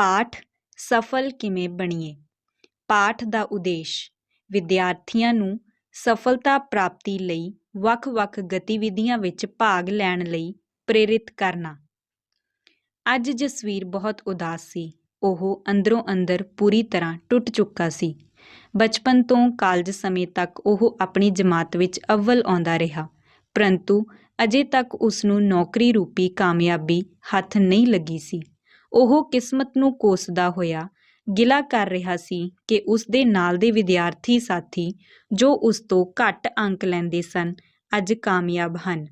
ਪਾਠ ਸਫਲ ਕਿਵੇਂ ਬਣੀਏ? ਪਾਠ ਦਾ ਉਦੇਸ਼, ਵਿਦਿਆਰਥੀਆਂ ਨੂੰ ਸਫਲਤਾ ਪ੍ਰਾਪਤੀ ਲਈ ਵੱਖ-ਵੱਖ ਗਤੀਵਿਧੀਆਂ ਵਿੱਚ ਭਾਗ ਲੈਣ ਲਈ ਪ੍ਰੇਰਿਤ ਕਰਨਾ। ਅੱਜ ਜਸਵੀਰ ਬਹੁਤ ਉਦਾਸ ਸੀ। ਉਹ ਅੰਦਰੋਂ ਅੰਦਰ ਪੂਰੀ ਤਰ੍ਹਾਂ ਟੁੱਟ ਚੁੱਕਾ ਸੀ। ਬਚਪਨ ਤੋਂ ਕਾਲਜ ਸਮੇਂ ਤੱਕ ਉਹ ਆਪਣੀ ਜਮਾਤ ਵਿੱਚ ਅਵਲ ਆਉਂਦਾ ਰਿਹਾ, ਪਰੰਤੂ ਅਜੇ ਤੱਕ ਉਸ ਨੂੰ ਨੌਕਰੀ ਰੂਪੀ ਕਾਮਯਾਬੀ ਹੱਥ ਨਹੀਂ ਲੱਗੀ ਸੀ। ਉਹ ਕਿਸਮਤ ਨੂੰ ਕੋਸਦਾ ਹੋਇਆ, ਗਿਲਾ ਕਰ ਰਿਹਾ ਸੀ ਕਿ ਉਸ ਦੇ ਨਾਲ ਦੇ ਵਿਦਿਆਰਥੀ ਸਾਥੀ, ਜੋ ਉਸ ਤੋਂ ਘੱਟ ਅੰਕ ਲੈਂਦੇ ਸਨ, ਅੱਜ ਕਾਮਯਾਬ ਹਨ।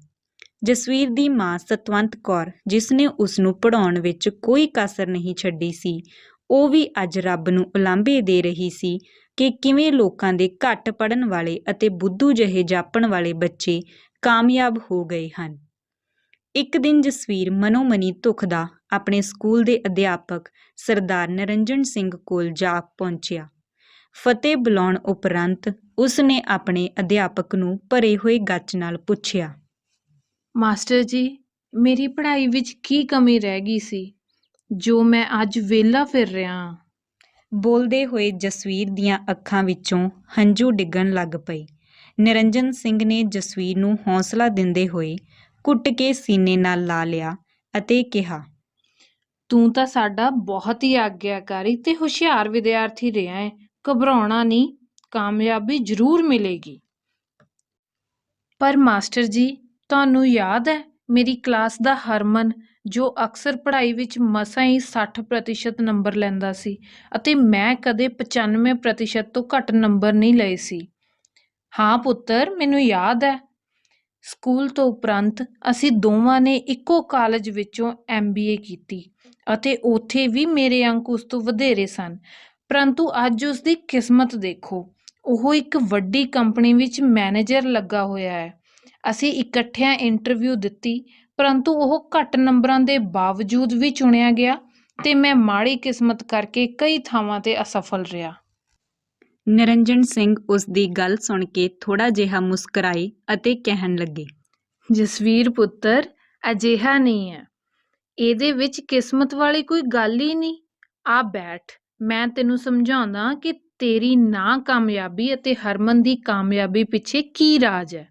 ਜਸਵੀਰ ਦੀ ਮਾਂ ਸਤਵੰਤ ਕੌਰ, ਜਿਸ ਨੇ ਉਸ ਨੂੰ ਪੜ੍ਹਾਉਣ ਵਿੱਚ ਕੋਈ ਕਸਰ ਨਹੀਂ ਛੱਡੀ ਸੀ, ਉਹ ਵੀ ਅੱਜ ਰੱਬ ਨੂੰ ਉਲਾਂਭੇ ਦੇ ਰਹੀ ਸੀ ਕਿ ਕਿਵੇਂ ਲੋਕਾਂ ਦੇ ਘੱਟ ਪੜਨ ਵਾਲੇ ਅਤੇ ਬੁੱਧੂ ਜਿਹੇ ਜਾਪਣ ਵਾਲੇ ਬੱਚੇ ਕਾਮਯਾਬ ਹੋ ਗਏ ਹਨ। ਇੱਕ ਦਿਨ ਜਸਵੀਰ ਮਨੋਮਨੀ ਧੁਖਦਾ ਆਪਣੇ ਸਕੂਲ ਦੇ ਅਧਿਆਪਕ ਸਰਦਾਰ ਨਰਿੰਜਨ ਸਿੰਘ ਕੋਲ ਜਾ ਪਹੁੰਚਿਆ। ਫਤਿਹ ਬੁਲਾਉਣ ਉਪਰੰਤ ਉਸ ਨੇ ਆਪਣੇ ਅਧਿਆਪਕ ਨੂੰ ਭਰੇ ਹੋਏ ਗੱਚ ਨਾਲ ਪੁੱਛਿਆ ਮਾਸਟਰ ਜੀ ਮੇਰੀ ਪੜ੍ਹਾਈ ਵਿੱਚ ਕੀ ਕਮੀ ਰਹਿ ਗਈ ਸੀ? ਜੋ ਮੈਂ ਅੱਜ ਵਿਹਲਾ ਫਿਰ ਰਿਹਾ ਹਾਂ। ਬੋਲਦੇ ਹੋਏ ਜਸਵੀਰ ਦੀਆਂ ਅੱਖਾਂ ਵਿੱਚੋਂ ਹੰਝੂ ਡਿੱਗਣ ਲੱਗ ਪਏ। ਨਿਰੰਜਨ ਸਿੰਘ ਨੇ ਜਸਵੀਰ ਨੂੰ ਹੌਸਲਾ ਦਿੰਦੇ ਹੋਏ ਕੁੱਟ ਕੇ ਸੀਨੇ ਨਾਲ ਲਾ ਲਿਆ ਅਤੇ ਕਿਹਾ ਤੂੰ ਤਾਂ ਸਾਡਾ ਬਹੁਤ ਹੀ ਆਗਿਆਕਾਰੀ ਤੇ ਹੁਸ਼ਿਆਰ ਵਿਦਿਆਰਥੀ ਰਿਹਾ ਹੈ ਘਬਰਾਉਣਾ ਨਹੀਂ, ਕਾਮਯਾਬੀ ਜ਼ਰੂਰ ਮਿਲੇਗੀ। ਪਰ ਮਾਸਟਰ ਜੀ, ਤੁਹਾਨੂੰ ਯਾਦ ਹੈ ਮੇਰੀ ਕਲਾਸ ਦਾ ਹਰਮਨ, ਜੋ ਅਕਸਰ ਪੜ੍ਹਾਈ ਵਿੱਚ ਮਸਾਂ ਹੀ 60% ਨੰਬਰ ਲੈਂਦਾ ਸੀ ਅਤੇ ਮੈਂ ਕਦੇ 95% ਤੋਂ ਘੱਟ ਨੰਬਰ ਨਹੀਂ ਲਏ ਸੀ। ਹਾਂ ਪੁੱਤਰ, ਮੈਨੂੰ ਯਾਦ ਹੈ ਸਕੂਲ ਤੋਂ ਉਪਰੰਤ ਅਸੀਂ ਦੋਵਾਂ ਨੇ ਇੱਕੋ ਕਾਲਜ ਵਿੱਚੋਂ ਐੱਮ ਬੀ ਏ ਕੀਤੀ ਅਤੇ ਉੱਥੇ ਵੀ ਮੇਰੇ ਅੰਕ ਉਸ ਤੋਂ ਵਧੇਰੇ ਸਨ। ਪਰੰਤੂ ਅੱਜ ਉਸ ਦੀ ਕਿਸਮਤ ਦੇਖੋ, ਉਹ ਇੱਕ ਵੱਡੀ ਕੰਪਨੀ ਵਿੱਚ ਮੈਨੇਜਰ ਲੱਗਾ ਹੋਇਆ ਹੈ। ਅਸੀਂ ਇਕੱਠਿਆਂ ਇੰਟਰਵਿਊ ਦਿੱਤੀ, ਪਰੰਤੂ ਉਹ ਘੱਟ ਨੰਬਰਾਂ ਦੇ ਬਾਵਜੂਦ ਵੀ ਚੁਣਿਆ ਗਿਆ ਤੇ ਮੈਂ ਮਾੜੀ ਕਿਸਮਤ ਕਰਕੇ ਕਈ ਥਾਵਾਂ ਤੇ ਅਸਫਲ ਰਿਹਾ। ਨਿਰੰਜਨ ਸਿੰਘ ਉਸ ਦੀ ਗੱਲ ਸੁਣ ਕੇ ਥੋੜਾ ਜਿਹਾ ਮੁਸਕਰਾਏ ਅਤੇ ਕਹਿਣ ਲੱਗੇ, ਜਸਵੀਰ ਪੁੱਤਰ, ਅਜਿਹਾ ਨਹੀਂ ਹੈ। ਇਹਦੇ ਵਿੱਚ ਕਿਸਮਤ ਵਾਲੀ ਕੋਈ ਗੱਲ ਹੀ ਨਹੀਂ। ਆ ਬੈਠ, ਮੈਂ ਤੈਨੂੰ ਸਮਝਾਉਂਦਾ ਕਿ ਤੇਰੀ ਨਾ ਕਾਮਯਾਬੀ ਅਤੇ ਹਰਮਨ ਦੀ ਕਾਮਯਾਬੀ ਪਿੱਛੇ ਕੀ ਰਾਜ ਹੈ।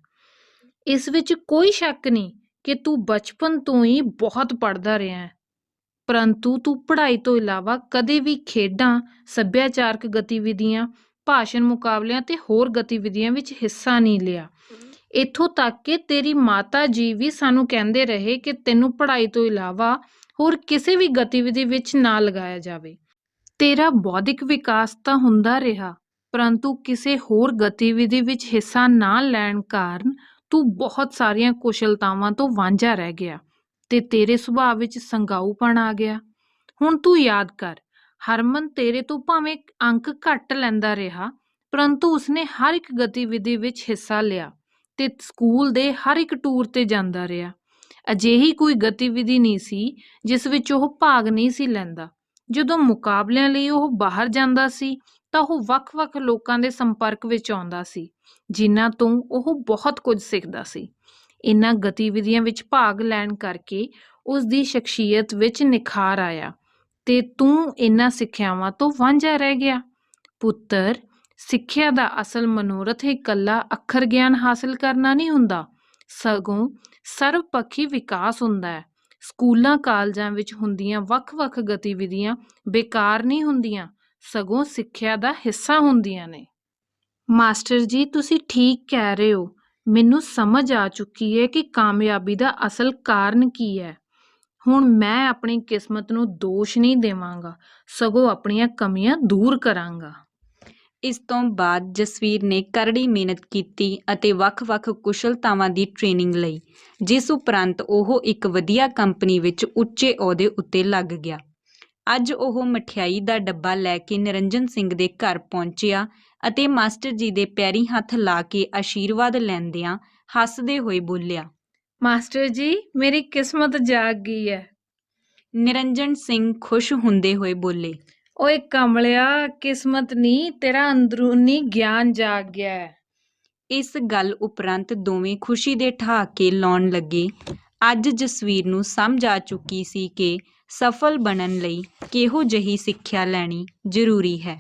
ਇਸ ਵਿੱਚ ਕੋਈ ਸ਼ੱਕ ਨਹੀਂ ਕਿ ਤੂੰ ਬਚਪਨ ਤੋਂ ਹੀ ਬਹੁਤ ਪੜ੍ਹਦਾ ਰਿਹਾ ਹੈ। ਪਰੰਤੂ ਤੂੰ ਪੜ੍ਹਾਈ ਤੋਂ ਇਲਾਵਾ ਕਦੇ ਵੀ ਖੇਡਾਂ, ਸੱਭਿਆਚਾਰਕ ਗਤੀਵਿਧੀਆਂ ਭਾਸ਼ਣ ਮੁਕਾਬਲਿਆਂ ਤੇ ਹੋਰ ਗਤੀਵਿਧੀਆਂ ਵਿੱਚ ਹਿੱਸਾ ਨਹੀਂ ਲਿਆ। ਇੱਥੋਂ ਤੱਕ ਕਿ ਤੇਰੀ ਮਾਤਾ ਜੀ ਵੀ ਸਾਨੂੰ ਕਹਿੰਦੇ ਰਹੇ ਕਿ ਤੈਨੂੰ ਪੜ੍ਹਾਈ ਤੋਂ ਇਲਾਵਾ ਹੋਰ ਕਿਸੇ ਵੀ ਗਤੀਵਿਧੀ ਵਿੱਚ ਨਾ ਲਗਾਇਆ ਜਾਵੇ। ਤੇਰਾ ਬੌਧਿਕ ਵਿਕਾਸ ਤਾਂ ਹੁੰਦਾ ਰਿਹਾ, ਪਰੰਤੂ ਕਿਸੇ ਹੋਰ ਗਤੀਵਿਧੀ ਵਿੱਚ ਹਿੱਸਾ ਨਾ ਲੈਣ ਕਾਰਨ ਤੂੰ ਬਹੁਤ ਸਾਰੀਆਂ ਕੁਸ਼ਲਤਾਵਾਂ ਤੋਂ ਵਾਂਝਾ ਰਹਿ ਗਿਆ ਤੇ ਤੇਰੇ ਸੁਭਾਅ ਵਿੱਚ ਸੰਗਾਊਪਣ ਆ ਗਿਆ। ਹੁਣ ਤੂੰ ਯਾਦ ਕਰ ਹਰਮਨ, ਤੇਰੇ ਤੋਂ ਭਾਵੇਂ ਅੰਕ ਘੱਟ ਲੈਂਦਾ ਰਿਹਾ, ਪਰੰਤੂ ਉਸਨੇ ਹਰ ਇੱਕ ਗਤੀਵਿਧੀ ਵਿੱਚ ਹਿੱਸਾ ਲਿਆ ਤੇ ਸਕੂਲ ਦੇ ਹਰ ਇੱਕ ਟੂਰ ਤੇ ਜਾਂਦਾ ਰਿਹਾ। ਅਜਿਹੀ ਕੋਈ ਗਤੀਵਿਧੀ ਨਹੀਂ ਸੀ ਜਿਸ ਵਿੱਚ ਉਹ ਭਾਗ ਨਹੀਂ ਸੀ ਲੈਂਦਾ। ਜਦੋਂ ਮੁਕਾਬਲਿਆਂ ਲਈ ਉਹ ਬਾਹਰ ਜਾਂਦਾ ਸੀ, ਤਾਂ ਉਹ ਵੱਖ-ਵੱਖ ਲੋਕਾਂ ਦੇ ਸੰਪਰਕ ਵਿੱਚ ਆਉਂਦਾ ਸੀ, ਜਿਨ੍ਹਾਂ ਤੋਂ ਉਹ ਬਹੁਤ ਕੁਝ ਸਿੱਖਦਾ ਸੀ। ਇਨ੍ਹਾਂ ਗਤੀਵਿਧੀਆਂ ਵਿੱਚ ਭਾਗ ਲੈਣ ਕਰਕੇ ਉਸ ਦੀ ਸ਼ਖਸੀਅਤ ਵਿੱਚ ਨਿਖਾਰ ਆਇਆ। ਤੇ ਤੂੰ ਇਹਨਾਂ ਸਿੱਖਿਆਵਾਂ ਤੋਂ ਵਾਂਝਾ ਰਹਿ ਗਿਆ। ਪੁੱਤਰ, ਸਿੱਖਿਆ ਦਾ ਅਸਲ ਮਨੋਰਥ ਇਕੱਲਾ ਅੱਖਰ ਗਿਆਨ ਹਾਸਲ ਕਰਨਾ ਨਹੀਂ ਹੁੰਦਾ। ਸਗੋਂ ਸਰਵਪੱਖੀ ਵਿਕਾਸ ਹੁੰਦਾ ਹੈ। ਸਕੂਲਾਂ, ਕਾਲਜਾਂ ਵਿੱਚ ਹੁੰਦੀਆਂ ਵੱਖ-ਵੱਖ ਗਤੀਵਿਧੀਆਂ ਬੇਕਾਰ ਨਹੀਂ ਹੁੰਦੀਆਂ, ਸਗੋਂ ਸਿੱਖਿਆ ਦਾ ਹਿੱਸਾ ਹੁੰਦੀਆਂ ਨੇ। ਮਾਸਟਰ ਜੀ, ਤੁਸੀਂ ਠੀਕ ਕਹਿ ਰਹੇ ਹੋ। ਮੈਨੂੰ ਸਮਝ ਆ ਚੁੱਕੀ ਹੈ ਕਿ ਕਾਮਯਾਬੀ ਦਾ ਅਸਲ ਕਾਰਨ ਕੀ ਹੈ। ਹੁਣ ਮੈਂ ਆਪਣੀ ਕਿਸਮਤ ਨੂੰ ਦੋਸ਼ ਨਹੀਂ ਦੇਵਾਂਗਾ, ਸਗੋਂ ਆਪਣੀਆਂ ਕਮੀਆਂ ਦੂਰ ਕਰਾਂਗਾ। ਇਸ ਤੋਂ ਬਾਅਦ ਜਸਵੀਰ ਨੇ ਕਰੜੀ ਮਿਹਨਤ ਕੀਤੀ ਅਤੇ ਵੱਖ-ਵੱਖ ਕੁਸ਼ਲਤਾਵਾਂ ਦੀ ਟ੍ਰੇਨਿੰਗ ਲਈ, ਜਿਸ ਉਪਰੰਤ ਉਹ ਇੱਕ ਵਧੀਆ ਕੰਪਨੀ ਵਿੱਚ ਉੱਚੇ ਅਹੁਦੇ ਉੱਤੇ ਲੱਗ ਗਿਆ। ਅੱਜ ਉਹ ਮਠਿਆਈ ਦਾ ਡੱਬਾ ਲੈ ਕੇ ਨਿਰੰਜਨ ਸਿੰਘ ਦੇ ਘਰ ਪਹੁੰਚਿਆ ਅਤੇ ਮਾਸਟਰ ਜੀ ਦੇ ਪੈਰੀ ਹੱਥ ਲਾ ਕੇ ਆਸ਼ੀਰਵਾਦ ਲੈਂਦਿਆਂ ਹੱਸਦੇ ਹੋਏ ਬੋਲਿਆ ਮਾਸਟਰ ਜੀ ਮੇਰੀ ਕਿਸਮਤ ਜਾਗ ਗਈ ਹੈ ਨਿਰੰਜਨ ਸਿੰਘ ਖੁਸ਼ ਹੁੰਦੇ ਹੋਏ ਬੋਲੇ। ਓਏ ਕਮਲਿਆ ਕਿਸਮਤ ਨਹੀਂ ਤੇਰਾ ਅੰਦਰੂਨੀ ਗਿਆਨ ਜਾਗ ਗਿਆ ਹੈ ਇਸ ਗੱਲ ਉਪਰੰਤ ਦੋਵੇਂ ਖੁਸ਼ੀ ਦੇ ਠਹਾਕੇ ਲਾਉਣ ਲੱਗੇ। ਅੱਜ ਜਸਵੀਰ ਨੂੰ ਸਮਝ ਆ ਚੁੱਕੀ ਸੀ ਕਿ ਸਫਲ ਬਣਨ ਲਈ ਕਿਹੋ ਜਿਹੀ ਸਿੱਖਿਆ ਲੈਣੀ ਜ਼ਰੂਰੀ ਹੈ।